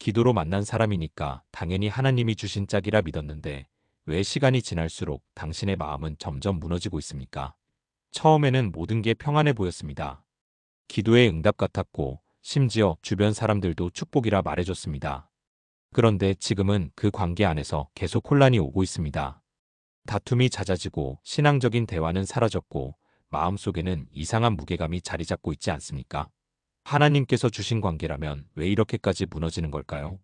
기도로 만난 사람이니까 당연히 하나님이 주신 짝이라 믿었는데 왜 시간이 지날수록 당신의 마음은 점점 무너지고 있습니까? 처음에는 모든 게 평안해 보였습니다. 기도의 응답 같았고 심지어 주변 사람들도 축복이라 말해줬습니다. 그런데 지금은 그 관계 안에서 계속 혼란이 오고 있습니다. 다툼이 잦아지고 신앙적인 대화는 사라졌고 마음속에는 이상한 무게감이 자리 잡고 있지 않습니까? 하나님께서 주신 관계라면 왜 이렇게까지 무너지는 걸까요?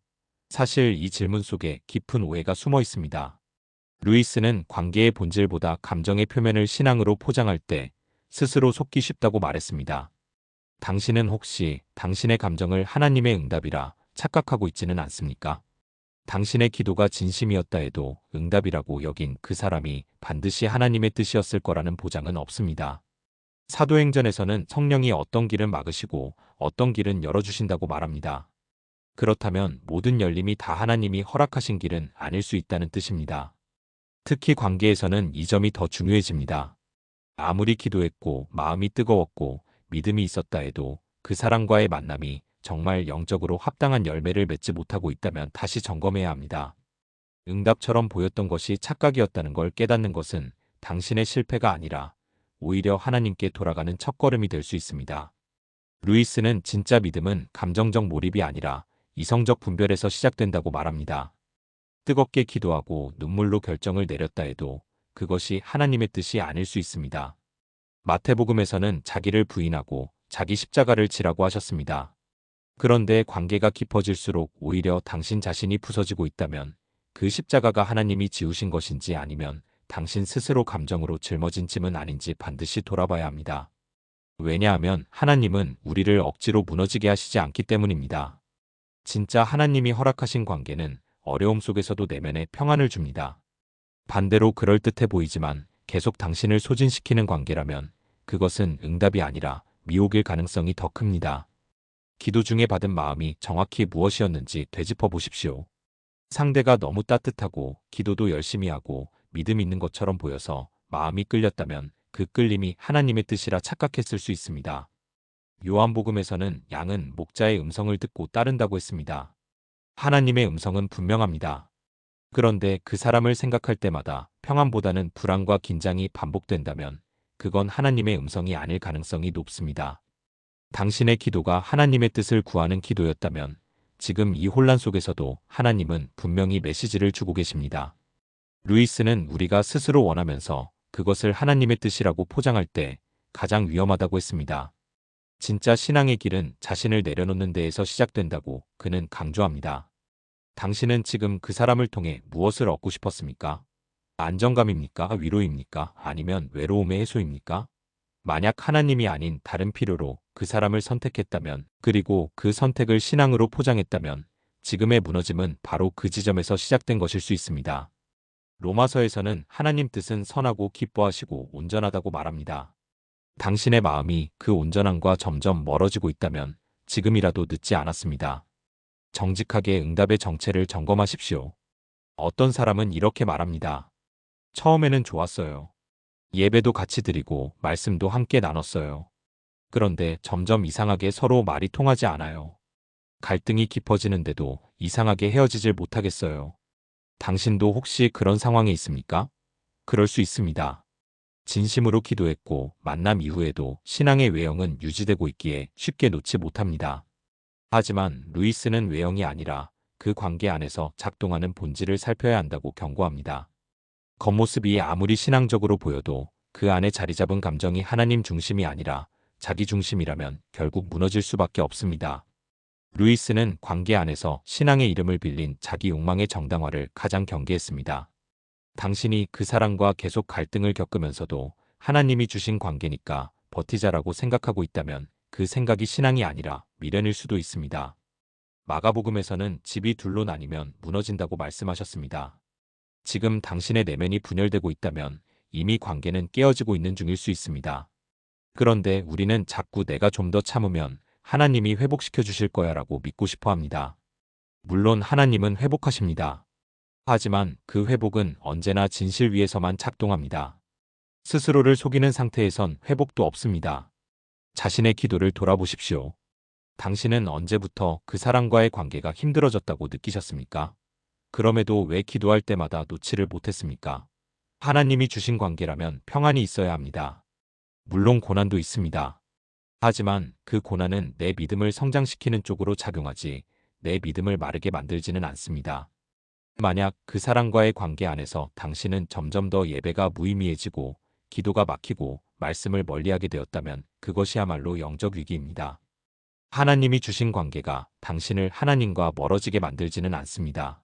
사실 이 질문 속에 깊은 오해가 숨어 있습니다. 루이스는 관계의 본질보다 감정의 표면을 신앙으로 포장할 때 스스로 속기 쉽다고 말했습니다. 당신은 혹시 당신의 감정을 하나님의 응답이라 착각하고 있지는 않습니까? 당신의 기도가 진심이었다 해도 응답이라고 여긴 그 사람이 반드시 하나님의 뜻이었을 거라는 보장은 없습니다. 사도행전에서는 성령이 어떤 길은 막으시고 어떤 길은 열어주신다고 말합니다. 그렇다면 모든 열림이 다 하나님이 허락하신 길은 아닐 수 있다는 뜻입니다. 특히 관계에서는 이 점이 더 중요해집니다. 아무리 기도했고 마음이 뜨거웠고 믿음이 있었다 해도 그 사람과의 만남이 정말 영적으로 합당한 열매를 맺지 못하고 있다면 다시 점검해야 합니다. 응답처럼 보였던 것이 착각이었다는 걸 깨닫는 것은 당신의 실패가 아니라 오히려 하나님께 돌아가는 첫걸음이 될 수 있습니다. 루이스는 진짜 믿음은 감정적 몰입이 아니라 이성적 분별에서 시작된다고 말합니다. 뜨겁게 기도하고 눈물로 결정을 내렸다 해도 그것이 하나님의 뜻이 아닐 수 있습니다. 마태복음에서는 자기를 부인하고 자기 십자가를 지라고 하셨습니다. 그런데 관계가 깊어질수록 오히려 당신 자신이 부서지고 있다면 그 십자가가 하나님이 지우신 것인지 아니면 당신 스스로 감정으로 짊어진 짐은 아닌지 반드시 돌아봐야 합니다. 왜냐하면 하나님은 우리를 억지로 무너지게 하시지 않기 때문입니다. 진짜 하나님이 허락하신 관계는 어려움 속에서도 내면에 평안을 줍니다. 반대로 그럴듯해 보이지만 계속 당신을 소진시키는 관계라면 그것은 응답이 아니라 미혹일 가능성이 더 큽니다. 기도 중에 받은 마음이 정확히 무엇이었는지 되짚어 보십시오. 상대가 너무 따뜻하고 기도도 열심히 하고 믿음 있는 것처럼 보여서 마음이 끌렸다면 그 끌림이 하나님의 뜻이라 착각했을 수 있습니다. 요한복음에서는 양은 목자의 음성을 듣고 따른다고 했습니다. 하나님의 음성은 분명합니다. 그런데 그 사람을 생각할 때마다 평안보다는 불안과 긴장이 반복된다면 그건 하나님의 음성이 아닐 가능성이 높습니다. 당신의 기도가 하나님의 뜻을 구하는 기도였다면 지금 이 혼란 속에서도 하나님은 분명히 메시지를 주고 계십니다. 루이스는 우리가 스스로 원하면서 그것을 하나님의 뜻이라고 포장할 때 가장 위험하다고 했습니다. 진짜 신앙의 길은 자신을 내려놓는 데에서 시작된다고 그는 강조합니다. 당신은 지금 그 사람을 통해 무엇을 얻고 싶었습니까? 안정감입니까? 위로입니까? 아니면 외로움의 해소입니까? 만약 하나님이 아닌 다른 필요로 그 사람을 선택했다면 그리고 그 선택을 신앙으로 포장했다면 지금의 무너짐은 바로 그 지점에서 시작된 것일 수 있습니다. 로마서에서는 하나님 뜻은 선하고 기뻐하시고 온전하다고 말합니다. 당신의 마음이 그 온전함과 점점 멀어지고 있다면 지금이라도 늦지 않았습니다. 정직하게 응답의 정체를 점검하십시오. 어떤 사람은 이렇게 말합니다. 처음에는 좋았어요. 예배도 같이 드리고 말씀도 함께 나눴어요. 그런데 점점 이상하게 서로 말이 통하지 않아요. 갈등이 깊어지는데도 이상하게 헤어지질 못하겠어요. 당신도 혹시 그런 상황에 있습니까? 그럴 수 있습니다. 진심으로 기도했고 만남 이후에도 신앙의 외형은 유지되고 있기에 쉽게 놓지 못합니다. 하지만 루이스는 외형이 아니라 그 관계 안에서 작동하는 본질을 살펴야 한다고 경고합니다. 겉모습이 아무리 신앙적으로 보여도 그 안에 자리 잡은 감정이 하나님 중심이 아니라 자기 중심이라면 결국 무너질 수밖에 없습니다. 루이스는 관계 안에서 신앙의 이름을 빌린 자기 욕망의 정당화를 가장 경계했습니다. 당신이 그 사람과 계속 갈등을 겪으면서도 하나님이 주신 관계니까 버티자라고 생각하고 있다면 그 생각이 신앙이 아니라 미련일 수도 있습니다. 마가복음에서는 집이 둘로 나뉘면 무너진다고 말씀하셨습니다. 지금 당신의 내면이 분열되고 있다면 이미 관계는 깨어지고 있는 중일 수 있습니다. 그런데 우리는 자꾸 내가 좀 더 참으면 하나님이 회복시켜 주실 거야 라고 믿고 싶어 합니다. 물론 하나님은 회복하십니다. 하지만 그 회복은 언제나 진실 위에서만 작동합니다. 스스로를 속이는 상태에선 회복도 없습니다. 자신의 기도를 돌아보십시오. 당신은 언제부터 그 사람과의 관계가 힘들어졌다고 느끼셨습니까? 그럼에도 왜 기도할 때마다 놓지를 못했습니까? 하나님이 주신 관계라면 평안이 있어야 합니다. 물론 고난도 있습니다. 하지만 그 고난은 내 믿음을 성장시키는 쪽으로 작용하지 내 믿음을 마르게 만들지는 않습니다. 만약 그 사람과의 관계 안에서 당신은 점점 더 예배가 무의미해지고 기도가 막히고 말씀을 멀리하게 되었다면 그것이야말로 영적 위기입니다. 하나님이 주신 관계가 당신을 하나님과 멀어지게 만들지는 않습니다.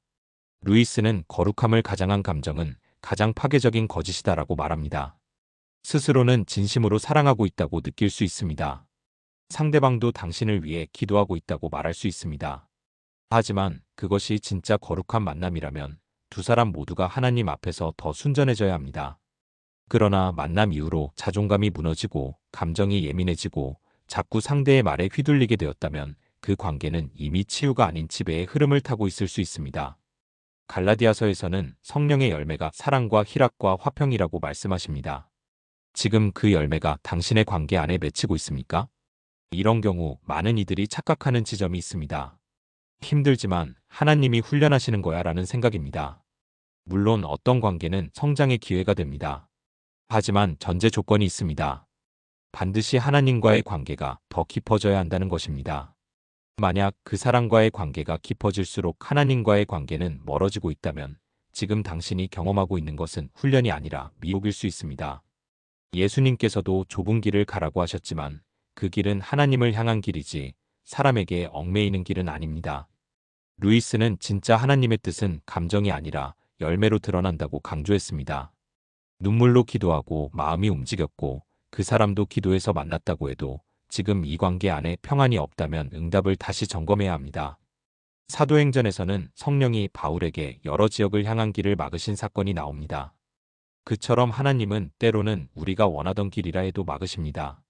루이스는 거룩함을 가장한 감정은 가장 파괴적인 거짓이다라고 말합니다. 스스로는 진심으로 사랑하고 있다고 느낄 수 있습니다. 상대방도 당신을 위해 기도하고 있다고 말할 수 있습니다. 하지만 그것이 진짜 거룩한 만남이라면 두 사람 모두가 하나님 앞에서 더 순전해져야 합니다. 그러나 만남 이후로 자존감이 무너지고 감정이 예민해지고 자꾸 상대의 말에 휘둘리게 되었다면 그 관계는 이미 치유가 아닌 지배의 흐름을 타고 있을 수 있습니다. 갈라디아서에서는 성령의 열매가 사랑과 희락과 화평이라고 말씀하십니다. 지금 그 열매가 당신의 관계 안에 맺히고 있습니까? 이런 경우 많은 이들이 착각하는 지점이 있습니다. 힘들지만 하나님이 훈련하시는 거야 라는 생각입니다. 물론 어떤 관계는 성장의 기회가 됩니다. 하지만 전제 조건이 있습니다. 반드시 하나님과의 관계가 더 깊어져야 한다는 것입니다. 만약 그 사람과의 관계가 깊어질수록 하나님과의 관계는 멀어지고 있다면 지금 당신이 경험하고 있는 것은 훈련이 아니라 미혹일 수 있습니다. 예수님께서도 좁은 길을 가라고 하셨지만 그 길은 하나님을 향한 길이지 사람에게 얽매이는 길은 아닙니다. 루이스는 진짜 하나님의 뜻은 감정이 아니라 열매로 드러난다고 강조했습니다. 눈물로 기도하고 마음이 움직였고 그 사람도 기도해서 만났다고 해도 지금 이 관계 안에 평안이 없다면 응답을 다시 점검해야 합니다. 사도행전에서는 성령이 바울에게 여러 지역을 향한 길을 막으신 사건이 나옵니다. 그처럼 하나님은 때로는 우리가 원하던 길이라 해도 막으십니다.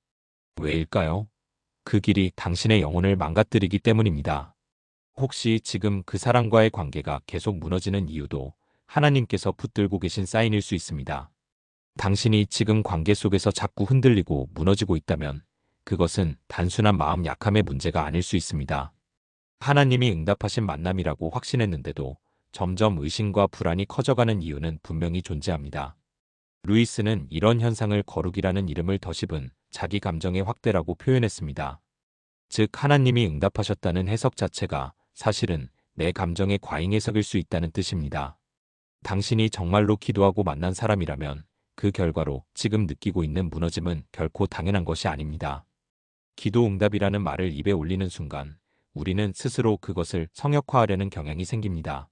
왜일까요? 그 길이 당신의 영혼을 망가뜨리기 때문입니다. 혹시 지금 그 사람과의 관계가 계속 무너지는 이유도 하나님께서 붙들고 계신 사인일 수 있습니다. 당신이 지금 관계 속에서 자꾸 흔들리고 무너지고 있다면 그것은 단순한 마음 약함의 문제가 아닐 수 있습니다. 하나님이 응답하신 만남이라고 확신했는데도 점점 의심과 불안이 커져가는 이유는 분명히 존재합니다. 루이스는 이런 현상을 거룩이라는 이름을 덧입은 자기 감정의 확대라고 표현했습니다. 즉 하나님이 응답하셨다는 해석 자체가 사실은 내 감정의 과잉 해석일 수 있다는 뜻입니다. 당신이 정말로 기도하고 만난 사람이라면 그 결과로 지금 느끼고 있는 무너짐은 결코 당연한 것이 아닙니다. 기도 응답이라는 말을 입에 올리는 순간 우리는 스스로 그것을 성역화하려는 경향이 생깁니다.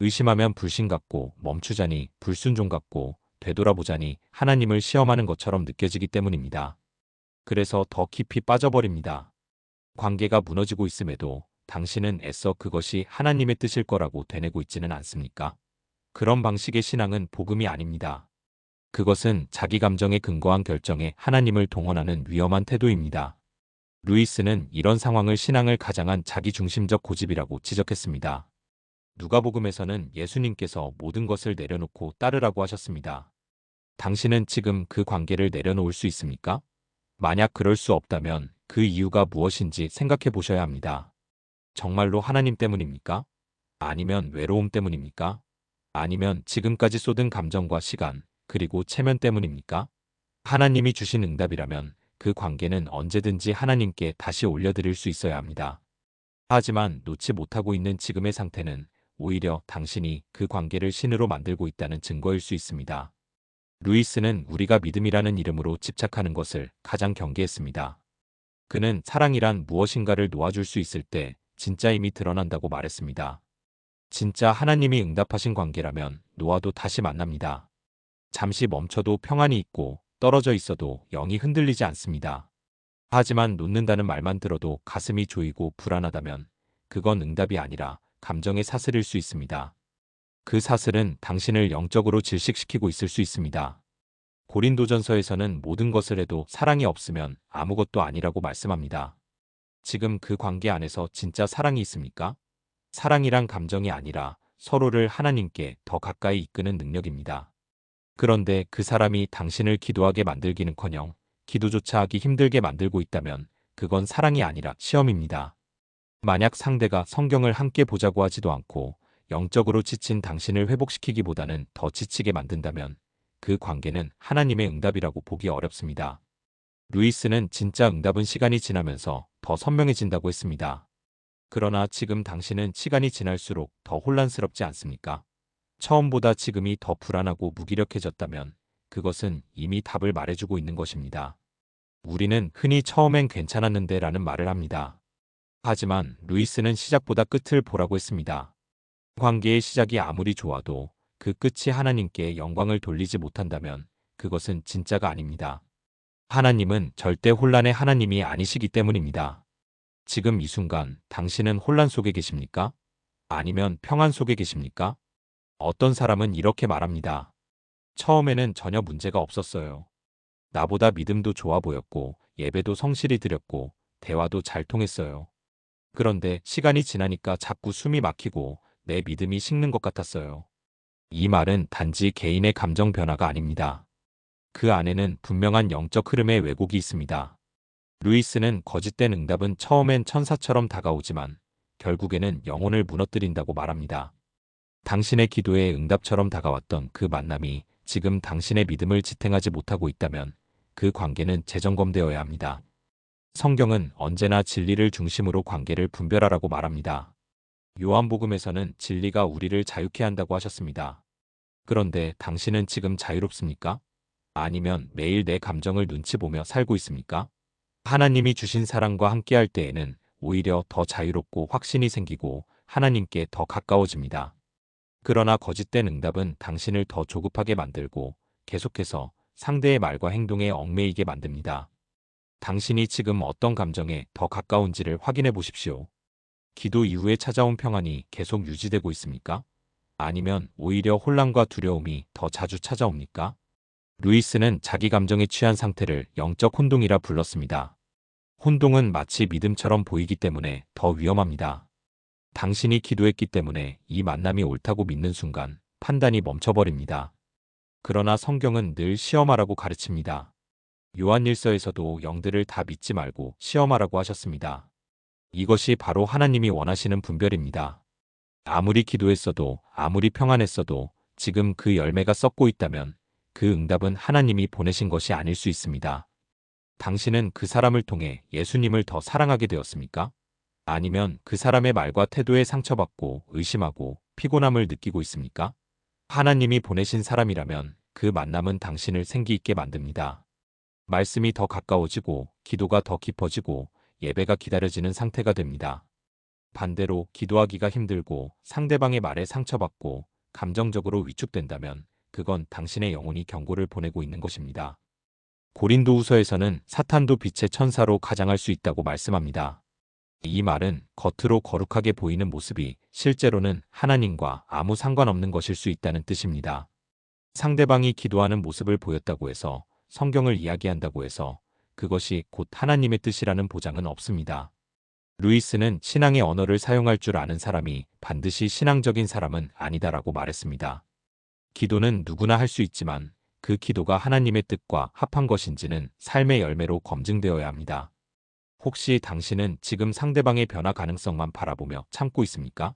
의심하면 불신 같고 멈추자니 불순종 같고 되돌아보자니 하나님을 시험하는 것처럼 느껴지기 때문입니다. 그래서 더 깊이 빠져버립니다. 관계가 무너지고 있음에도 당신은 애써 그것이 하나님의 뜻일 거라고 되뇌고 있지는 않습니까? 그런 방식의 신앙은 복음이 아닙니다. 그것은 자기 감정에 근거한 결정에 하나님을 동원하는 위험한 태도입니다. 루이스는 이런 상황을 신앙을 가장한 자기중심적 고집이라고 지적했습니다. 누가복음에서는 예수님께서 모든 것을 내려놓고 따르라고 하셨습니다. 당신은 지금 그 관계를 내려놓을 수 있습니까? 만약 그럴 수 없다면 그 이유가 무엇인지 생각해 보셔야 합니다. 정말로 하나님 때문입니까? 아니면 외로움 때문입니까? 아니면 지금까지 쏟은 감정과 시간, 그리고 체면 때문입니까? 하나님이 주신 응답이라면 그 관계는 언제든지 하나님께 다시 올려드릴 수 있어야 합니다. 하지만 놓지 못하고 있는 지금의 상태는 오히려 당신이 그 관계를 신으로 만들고 있다는 증거일 수 있습니다. 루이스는 우리가 믿음이라는 이름으로 집착하는 것을 가장 경계했습니다. 그는 사랑이란 무엇인가를 놓아줄 수 있을 때 진짜 힘이 드러난다고 말했습니다. 진짜 하나님이 응답하신 관계라면 놓아도 다시 만납니다. 잠시 멈춰도 평안이 있고 떨어져 있어도 영이 흔들리지 않습니다. 하지만 놓는다는 말만 들어도 가슴이 조이고 불안하다면 그건 응답이 아니라 감정의 사슬일 수 있습니다. 그 사슬은 당신을 영적으로 질식시키고 있을 수 있습니다. 고린도전서에서는 모든 것을 해도 사랑이 없으면 아무것도 아니라고 말씀합니다. 지금 그 관계 안에서 진짜 사랑이 있습니까? 사랑이란 감정이 아니라 서로를 하나님께 더 가까이 이끄는 능력입니다. 그런데 그 사람이 당신을 기도하게 만들기는커녕 기도조차 하기 힘들게 만들고 있다면 그건 사랑이 아니라 시험입니다. 만약 상대가 성경을 함께 보자고 하지도 않고 영적으로 지친 당신을 회복시키기보다는 더 지치게 만든다면 그 관계는 하나님의 응답이라고 보기 어렵습니다. 루이스는 진짜 응답은 시간이 지나면서 더 선명해진다고 했습니다. 그러나 지금 당신은 시간이 지날수록 더 혼란스럽지 않습니까? 처음보다 지금이 더 불안하고 무기력해졌다면 그것은 이미 답을 말해주고 있는 것입니다. 우리는 흔히 처음엔 괜찮았는데 라는 말을 합니다. 하지만 루이스는 시작보다 끝을 보라고 했습니다. 관계의 시작이 아무리 좋아도 그 끝이 하나님께 영광을 돌리지 못한다면 그것은 진짜가 아닙니다. 하나님은 절대 혼란의 하나님이 아니시기 때문입니다. 지금 이 순간 당신은 혼란 속에 계십니까? 아니면 평안 속에 계십니까? 어떤 사람은 이렇게 말합니다. 처음에는 전혀 문제가 없었어요. 나보다 믿음도 좋아 보였고 예배도 성실히 드렸고 대화도 잘 통했어요. 그런데 시간이 지나니까 자꾸 숨이 막히고 내 믿음이 식는 것 같았어요. 이 말은 단지 개인의 감정 변화가 아닙니다. 그 안에는 분명한 영적 흐름의 왜곡이 있습니다. 루이스는 거짓된 응답은 처음엔 천사처럼 다가오지만 결국에는 영혼을 무너뜨린다고 말합니다. 당신의 기도에 응답처럼 다가왔던 그 만남이 지금 당신의 믿음을 지탱하지 못하고 있다면 그 관계는 재점검되어야 합니다. 성경은 언제나 진리를 중심으로 관계를 분별하라고 말합니다. 요한복음에서는 진리가 우리를 자유케 한다고 하셨습니다. 그런데 당신은 지금 자유롭습니까? 아니면 매일 내 감정을 눈치 보며 살고 있습니까? 하나님이 주신 사랑과 함께할 때에는 오히려 더 자유롭고 확신이 생기고 하나님께 더 가까워집니다. 그러나 거짓된 응답은 당신을 더 조급하게 만들고 계속해서 상대의 말과 행동에 얽매이게 만듭니다. 당신이 지금 어떤 감정에 더 가까운지를 확인해 보십시오. 기도 이후에 찾아온 평안이 계속 유지되고 있습니까? 아니면 오히려 혼란과 두려움이 더 자주 찾아옵니까? 루이스는 자기 감정에 취한 상태를 영적 혼동이라 불렀습니다. 혼동은 마치 믿음처럼 보이기 때문에 더 위험합니다. 당신이 기도했기 때문에 이 만남이 옳다고 믿는 순간 판단이 멈춰버립니다. 그러나 성경은 늘 시험하라고 가르칩니다. 요한일서에서도 영들을 다 믿지 말고 시험하라고 하셨습니다. 이것이 바로 하나님이 원하시는 분별입니다. 아무리 기도했어도 아무리 평안했어도 지금 그 열매가 썩고 있다면 그 응답은 하나님이 보내신 것이 아닐 수 있습니다. 당신은 그 사람을 통해 예수님을 더 사랑하게 되었습니까? 아니면 그 사람의 말과 태도에 상처받고 의심하고 피곤함을 느끼고 있습니까? 하나님이 보내신 사람이라면 그 만남은 당신을 생기 있게 만듭니다. 말씀이 더 가까워지고 기도가 더 깊어지고 예배가 기다려지는 상태가 됩니다. 반대로 기도하기가 힘들고 상대방의 말에 상처받고 감정적으로 위축된다면 그건 당신의 영혼이 경고를 보내고 있는 것입니다. 고린도후서에서는 사탄도 빛의 천사로 가장할 수 있다고 말씀합니다. 이 말은 겉으로 거룩하게 보이는 모습이 실제로는 하나님과 아무 상관없는 것일 수 있다는 뜻입니다. 상대방이 기도하는 모습을 보였다고 해서 성경을 이야기한다고 해서 그것이 곧 하나님의 뜻이라는 보장은 없습니다. 루이스는 신앙의 언어를 사용할 줄 아는 사람이 반드시 신앙적인 사람은 아니다라고 말했습니다. 기도는 누구나 할 수 있지만 그 기도가 하나님의 뜻과 합한 것인지는 삶의 열매로 검증되어야 합니다. 혹시 당신은 지금 상대방의 변화 가능성만 바라보며 참고 있습니까?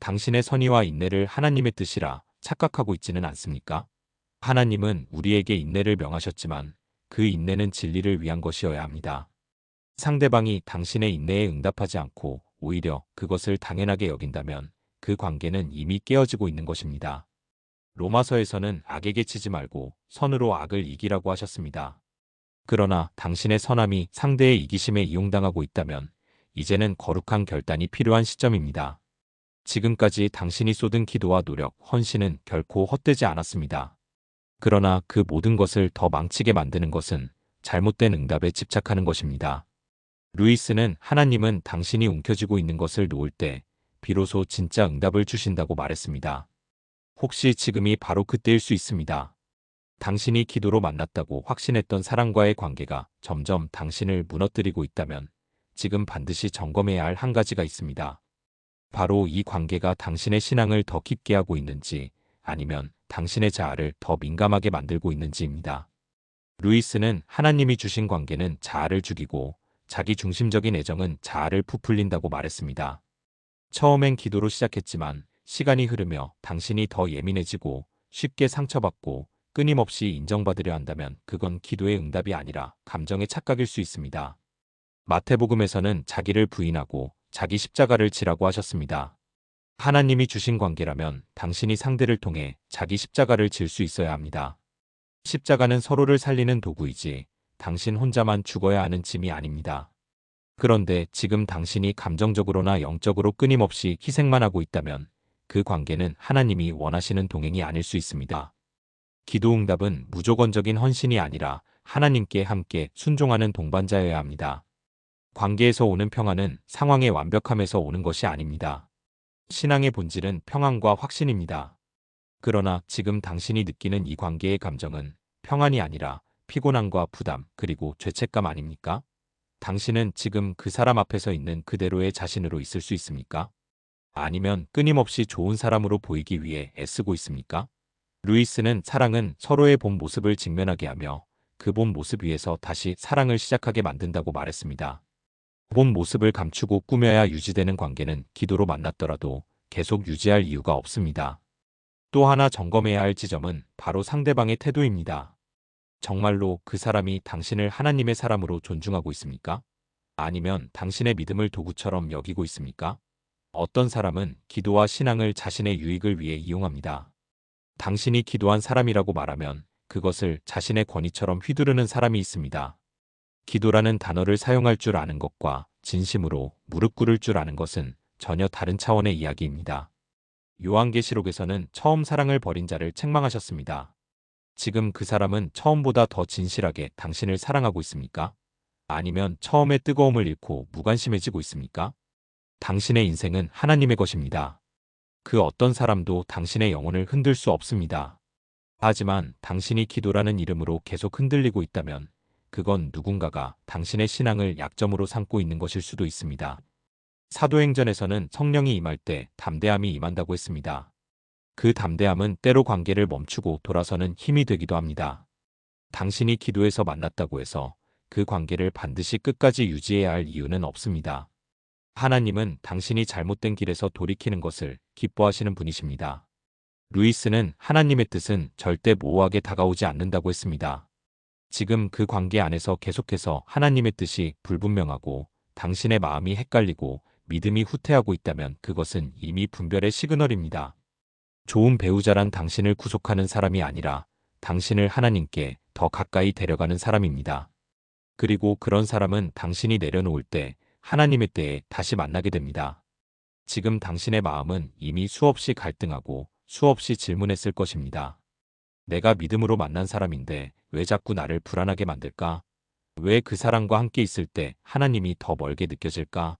당신의 선의와 인내를 하나님의 뜻이라 착각하고 있지는 않습니까? 하나님은 우리에게 인내를 명하셨지만 그 인내는 진리를 위한 것이어야 합니다. 상대방이 당신의 인내에 응답하지 않고 오히려 그것을 당연하게 여긴다면 그 관계는 이미 깨어지고 있는 것입니다. 로마서에서는 악에게 치지 말고 선으로 악을 이기라고 하셨습니다. 그러나 당신의 선함이 상대의 이기심에 이용당하고 있다면 이제는 거룩한 결단이 필요한 시점입니다. 지금까지 당신이 쏟은 기도와 노력, 헌신은 결코 헛되지 않았습니다. 그러나 그 모든 것을 더 망치게 만드는 것은 잘못된 응답에 집착하는 것입니다. 루이스는 하나님은 당신이 움켜쥐고 있는 것을 놓을 때 비로소 진짜 응답을 주신다고 말했습니다. 혹시 지금이 바로 그때일 수 있습니다. 당신이 기도로 만났다고 확신했던 사랑과의 관계가 점점 당신을 무너뜨리고 있다면 지금 반드시 점검해야 할 한 가지가 있습니다. 바로 이 관계가 당신의 신앙을 더 깊게 하고 있는지 아니면 당신의 자아를 더 민감하게 만들고 있는지입니다. 루이스는 하나님이 주신 관계는 자아를 죽이고 자기 중심적인 애정은 자아를 부풀린다고 말했습니다. 처음엔 기도로 시작했지만 시간이 흐르며 당신이 더 예민해지고 쉽게 상처받고 끊임없이 인정받으려 한다면 그건 기도의 응답이 아니라 감정의 착각일 수 있습니다. 마태복음에서는 자기를 부인하고 자기 십자가를 지라고 하셨습니다. 하나님이 주신 관계라면 당신이 상대를 통해 자기 십자가를 질 수 있어야 합니다. 십자가는 서로를 살리는 도구이지 당신 혼자만 죽어야 하는 짐이 아닙니다. 그런데 지금 당신이 감정적으로나 영적으로 끊임없이 희생만 하고 있다면 그 관계는 하나님이 원하시는 동행이 아닐 수 있습니다. 기도 응답은 무조건적인 헌신이 아니라 하나님께 함께 순종하는 동반자여야 합니다. 관계에서 오는 평안은 상황의 완벽함에서 오는 것이 아닙니다. 신앙의 본질은 평안과 확신입니다. 그러나 지금 당신이 느끼는 이 관계의 감정은 평안이 아니라 피곤함과 부담 그리고 죄책감 아닙니까? 당신은 지금 그 사람 앞에서 있는 그대로의 자신으로 있을 수 있습니까? 아니면 끊임없이 좋은 사람으로 보이기 위해 애쓰고 있습니까? 루이스는 사랑은 서로의 본 모습을 직면하게 하며 그 본 모습 위에서 다시 사랑을 시작하게 만든다고 말했습니다. 본 모습을 감추고 꾸며야 유지되는 관계는 기도로 만났더라도 계속 유지할 이유가 없습니다. 또 하나 점검해야 할 지점은 바로 상대방의 태도입니다. 정말로 그 사람이 당신을 하나님의 사람으로 존중하고 있습니까? 아니면 당신의 믿음을 도구처럼 여기고 있습니까? 어떤 사람은 기도와 신앙을 자신의 유익을 위해 이용합니다. 당신이 기도한 사람이라고 말하면 그것을 자신의 권위처럼 휘두르는 사람이 있습니다. 기도라는 단어를 사용할 줄 아는 것과 진심으로 무릎 꿇을 줄 아는 것은 전혀 다른 차원의 이야기입니다. 요한계시록에서는 처음 사랑을 버린 자를 책망하셨습니다. 지금 그 사람은 처음보다 더 진실하게 당신을 사랑하고 있습니까? 아니면 처음의 뜨거움을 잃고 무관심해지고 있습니까? 당신의 인생은 하나님의 것입니다. 그 어떤 사람도 당신의 영혼을 흔들 수 없습니다. 하지만 당신이 기도라는 이름으로 계속 흔들리고 있다면 그건 누군가가 당신의 신앙을 약점으로 삼고 있는 것일 수도 있습니다. 사도행전에서는 성령이 임할 때 담대함이 임한다고 했습니다. 그 담대함은 때로 관계를 멈추고 돌아서는 힘이 되기도 합니다. 당신이 기도에서 만났다고 해서 그 관계를 반드시 끝까지 유지해야 할 이유는 없습니다. 하나님은 당신이 잘못된 길에서 돌이키는 것을 기뻐하시는 분이십니다. 루이스는 하나님의 뜻은 절대 모호하게 다가오지 않는다고 했습니다. 지금 그 관계 안에서 계속해서 하나님의 뜻이 불분명하고 당신의 마음이 헷갈리고 믿음이 후퇴하고 있다면 그것은 이미 분별의 시그널입니다. 좋은 배우자란 당신을 구속하는 사람이 아니라 당신을 하나님께 더 가까이 데려가는 사람입니다. 그리고 그런 사람은 당신이 내려놓을 때 하나님의 때에 다시 만나게 됩니다. 지금 당신의 마음은 이미 수없이 갈등하고 수없이 질문했을 것입니다. 내가 믿음으로 만난 사람인데 왜 자꾸 나를 불안하게 만들까? 왜 그 사람과 함께 있을 때 하나님이 더 멀게 느껴질까?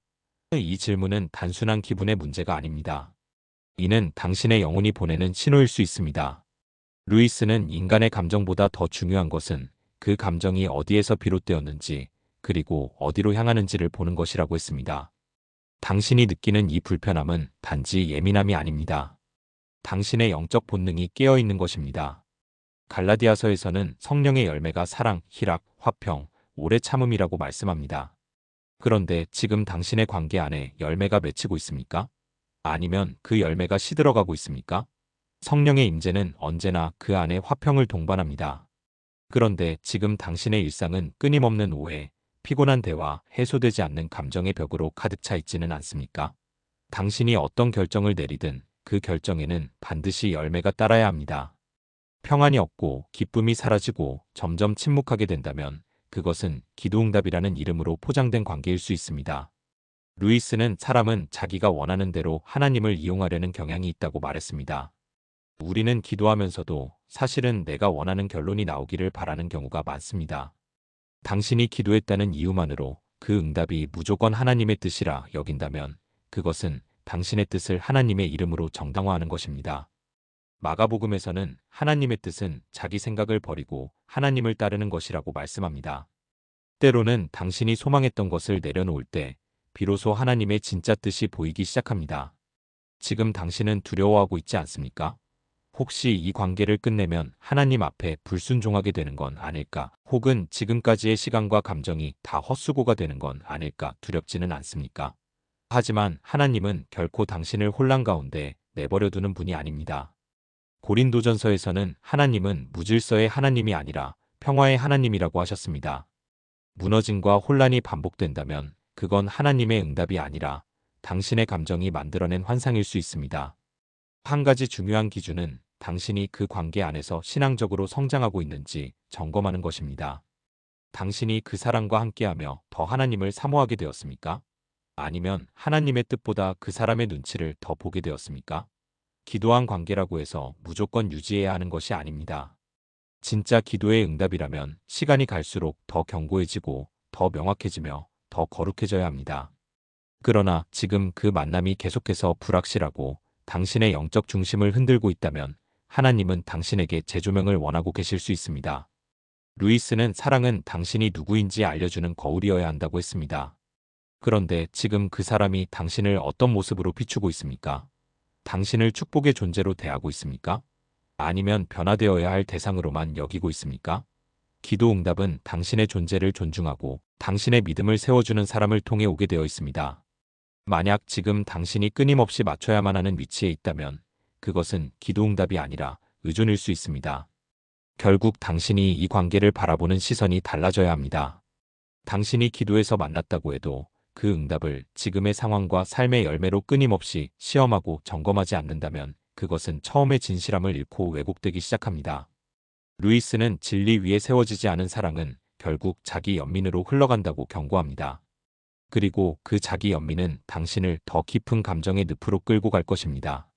이 질문은 단순한 기분의 문제가 아닙니다. 이는 당신의 영혼이 보내는 신호일 수 있습니다. 루이스는 인간의 감정보다 더 중요한 것은 그 감정이 어디에서 비롯되었는지 그리고 어디로 향하는지를 보는 것이라고 했습니다. 당신이 느끼는 이 불편함은 단지 예민함이 아닙니다. 당신의 영적 본능이 깨어있는 것입니다. 갈라디아서에서는 성령의 열매가 사랑, 희락, 화평, 오래 참음이라고 말씀합니다. 그런데 지금 당신의 관계 안에 열매가 맺히고 있습니까? 아니면 그 열매가 시들어가고 있습니까? 성령의 임재는 언제나 그 안에 화평을 동반합니다. 그런데 지금 당신의 일상은 끊임없는 오해, 피곤한 대화, 해소되지 않는 감정의 벽으로 가득 차 있지는 않습니까? 당신이 어떤 결정을 내리든 그 결정에는 반드시 열매가 따라야 합니다. 평안이 없고 기쁨이 사라지고 점점 침묵하게 된다면 그것은 기도응답이라는 이름으로 포장된 관계일 수 있습니다. 루이스는 사람은 자기가 원하는 대로 하나님을 이용하려는 경향이 있다고 말했습니다. 우리는 기도하면서도 사실은 내가 원하는 결론이 나오기를 바라는 경우가 많습니다. 당신이 기도했다는 이유만으로 그 응답이 무조건 하나님의 뜻이라 여긴다면 그것은 당신의 뜻을 하나님의 이름으로 정당화하는 것입니다. 마가복음에서는 하나님의 뜻은 자기 생각을 버리고 하나님을 따르는 것이라고 말씀합니다. 때로는 당신이 소망했던 것을 내려놓을 때 비로소 하나님의 진짜 뜻이 보이기 시작합니다. 지금 당신은 두려워하고 있지 않습니까? 혹시 이 관계를 끝내면 하나님 앞에 불순종하게 되는 건 아닐까? 혹은 지금까지의 시간과 감정이 다 헛수고가 되는 건 아닐까 두렵지는 않습니까? 하지만 하나님은 결코 당신을 혼란 가운데 내버려 두는 분이 아닙니다. 고린도전서에서는 하나님은 무질서의 하나님이 아니라 평화의 하나님이라고 하셨습니다. 무너짐과 혼란이 반복된다면 그건 하나님의 응답이 아니라 당신의 감정이 만들어낸 환상일 수 있습니다. 한 가지 중요한 기준은 당신이 그 관계 안에서 신앙적으로 성장하고 있는지 점검하는 것입니다. 당신이 그 사람과 함께하며 더 하나님을 사모하게 되었습니까? 아니면 하나님의 뜻보다 그 사람의 눈치를 더 보게 되었습니까? 기도한 관계라고 해서 무조건 유지해야 하는 것이 아닙니다. 진짜 기도의 응답이라면 시간이 갈수록 더 견고해지고 더 명확해지며 더 거룩해져야 합니다. 그러나 지금 그 만남이 계속해서 불확실하고 당신의 영적 중심을 흔들고 있다면 하나님은 당신에게 재조명을 원하고 계실 수 있습니다. 루이스는 사랑은 당신이 누구인지 알려주는 거울이어야 한다고 했습니다. 그런데 지금 그 사람이 당신을 어떤 모습으로 비추고 있습니까? 당신을 축복의 존재로 대하고 있습니까? 아니면 변화되어야 할 대상으로만 여기고 있습니까? 기도 응답은 당신의 존재를 존중하고 당신의 믿음을 세워주는 사람을 통해 오게 되어 있습니다. 만약 지금 당신이 끊임없이 맞춰야만 하는 위치에 있다면 그것은 기도 응답이 아니라 의존일 수 있습니다. 결국 당신이 이 관계를 바라보는 시선이 달라져야 합니다. 당신이 기도에서 만났다고 해도 그 응답을 지금의 상황과 삶의 열매로 끊임없이 시험하고 점검하지 않는다면 그것은 처음의 진실함을 잃고 왜곡되기 시작합니다. 루이스는 진리 위에 세워지지 않은 사랑은 결국 자기 연민으로 흘러간다고 경고합니다. 그리고 그 자기 연민은 당신을 더 깊은 감정의 늪으로 끌고 갈 것입니다.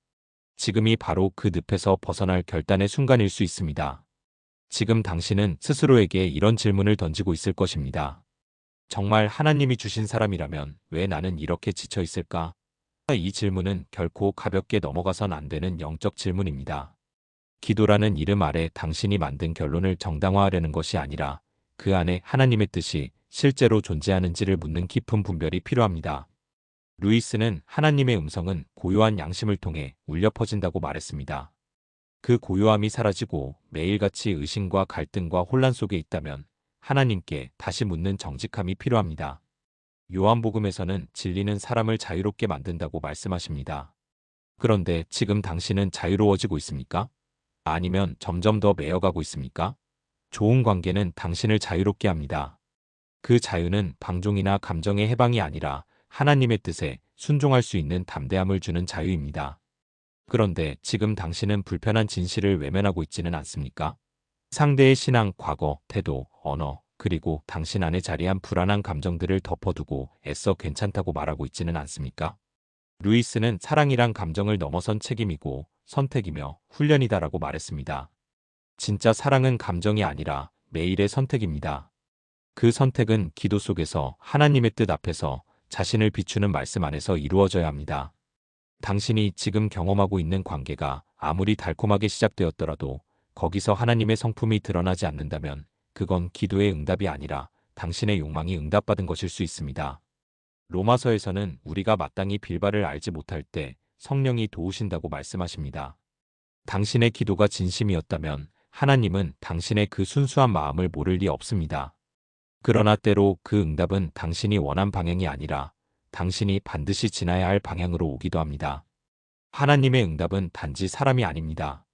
지금이 바로 그 늪에서 벗어날 결단의 순간일 수 있습니다. 지금 당신은 스스로에게 이런 질문을 던지고 있을 것입니다. 정말 하나님이 주신 사람이라면 왜 나는 이렇게 지쳐 있을까? 이 질문은 결코 가볍게 넘어가선 안 되는 영적 질문입니다. 기도라는 이름 아래 당신이 만든 결론을 정당화하려는 것이 아니라 그 안에 하나님의 뜻이 실제로 존재하는지를 묻는 깊은 분별이 필요합니다. 루이스는 하나님의 음성은 고요한 양심을 통해 울려 퍼진다고 말했습니다. 그 고요함이 사라지고 매일같이 의심과 갈등과 혼란 속에 있다면 하나님께 다시 묻는 정직함이 필요합니다. 요한복음에서는 진리는 사람을 자유롭게 만든다고 말씀하십니다. 그런데 지금 당신은 자유로워지고 있습니까? 아니면 점점 더 매여가고 있습니까? 좋은 관계는 당신을 자유롭게 합니다. 그 자유는 방종이나 감정의 해방이 아니라 하나님의 뜻에 순종할 수 있는 담대함을 주는 자유입니다. 그런데 지금 당신은 불편한 진실을 외면하고 있지는 않습니까? 상대의 신앙, 과거, 태도, 언어, 그리고 당신 안에 자리한 불안한 감정들을 덮어두고 애써 괜찮다고 말하고 있지는 않습니까? 루이스는 사랑이란 감정을 넘어선 책임이고 선택이며 훈련이다라고 말했습니다. 진짜 사랑은 감정이 아니라 매일의 선택입니다. 그 선택은 기도 속에서 하나님의 뜻 앞에서 자신을 비추는 말씀 안에서 이루어져야 합니다. 당신이 지금 경험하고 있는 관계가 아무리 달콤하게 시작되었더라도 거기서 하나님의 성품이 드러나지 않는다면 그건 기도의 응답이 아니라 당신의 욕망이 응답받은 것일 수 있습니다. 로마서에서는 우리가 마땅히 빌바를 알지 못할 때 성령이 도우신다고 말씀하십니다. 당신의 기도가 진심이었다면 하나님은 당신의 그 순수한 마음을 모를 리 없습니다. 그러나 때로 그 응답은 당신이 원한 방향이 아니라 당신이 반드시 지나야 할 방향으로 오기도 합니다. 하나님의 응답은 단지 사람이 아닙니다.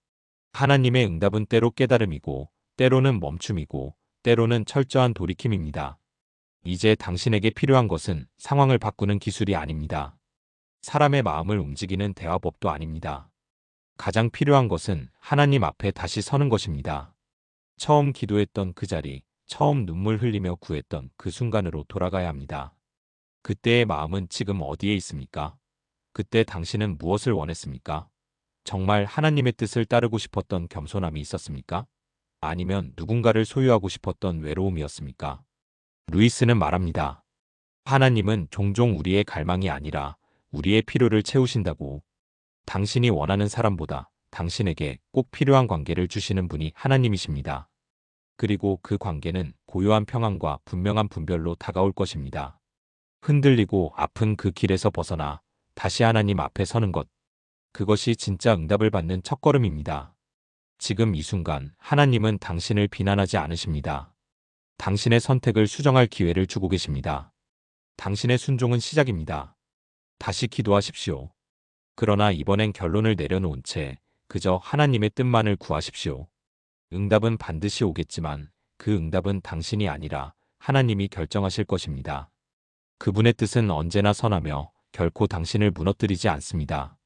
하나님의 응답은 때로 깨달음이고 때로는 멈춤이고 때로는 철저한 돌이킴입니다. 이제 당신에게 필요한 것은 상황을 바꾸는 기술이 아닙니다. 사람의 마음을 움직이는 대화법도 아닙니다. 가장 필요한 것은 하나님 앞에 다시 서는 것입니다. 처음 기도했던 그 자리, 처음 눈물 흘리며 구했던 그 순간으로 돌아가야 합니다. 그때의 마음은 지금 어디에 있습니까? 그때 당신은 무엇을 원했습니까? 정말 하나님의 뜻을 따르고 싶었던 겸손함이 있었습니까? 아니면 누군가를 소유하고 싶었던 외로움이었습니까? 루이스는 말합니다. 하나님은 종종 우리의 갈망이 아니라 우리의 필요를 채우신다고. 당신이 원하는 사람보다 당신에게 꼭 필요한 관계를 주시는 분이 하나님이십니다. 그리고 그 관계는 고요한 평안과 분명한 분별로 다가올 것입니다. 흔들리고 아픈 그 길에서 벗어나 다시 하나님 앞에 서는 것. 그것이 진짜 응답을 받는 첫걸음입니다. 지금 이 순간 하나님은 당신을 비난하지 않으십니다. 당신의 선택을 수정할 기회를 주고 계십니다. 당신의 순종은 시작입니다. 다시 기도하십시오. 그러나 이번엔 결론을 내려놓은 채 그저 하나님의 뜻만을 구하십시오. 응답은 반드시 오겠지만 그 응답은 당신이 아니라 하나님이 결정하실 것입니다. 그분의 뜻은 언제나 선하며 결코 당신을 무너뜨리지 않습니다.